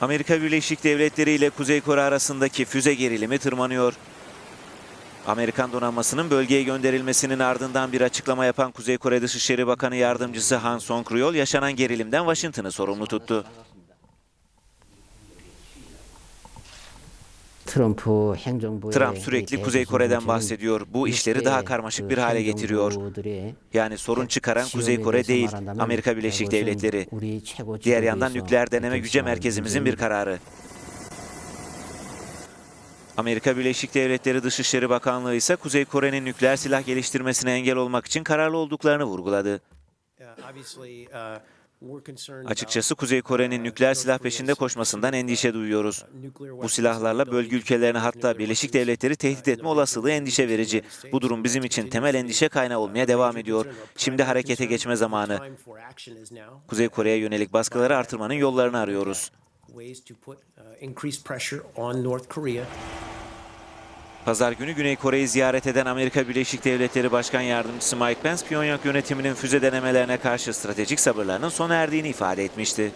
Amerika Birleşik Devletleri ile Kuzey Kore arasındaki füze gerilimi tırmanıyor. Amerikan donanmasının bölgeye gönderilmesinin ardından bir açıklama yapan Kuzey Kore Dışişleri Bakanı Yardımcısı Han Song-ryol yaşanan gerilimden Washington'ı sorumlu tuttu. Trump sürekli Kuzey Kore'den bahsediyor. Bu işleri daha karmaşık bir hale getiriyor. Yani sorun çıkaran Kuzey Kore değil, Amerika Birleşik Devletleri. Diğer yandan nükleer deneme güce merkezimizin bir kararı. Amerika Birleşik Devletleri Dışişleri Bakanlığı ise Kuzey Kore'nin nükleer silah geliştirmesine engel olmak için kararlı olduklarını vurguladı. Açıkçası Kuzey Kore'nin nükleer silah peşinde koşmasından endişe duyuyoruz. Bu silahlarla bölge ülkelerini hatta Birleşik Devletleri tehdit etme olasılığı endişe verici. Bu durum bizim için temel endişe kaynağı olmaya devam ediyor. Şimdi harekete geçme zamanı. Kuzey Kore'ye yönelik baskıları artırmanın yollarını arıyoruz. Pazar günü Güney Kore'yi ziyaret eden Amerika Birleşik Devletleri Başkan Yardımcısı Mike Pence, Pyongyang yönetiminin füze denemelerine karşı stratejik sabırlarının sona erdiğini ifade etmişti.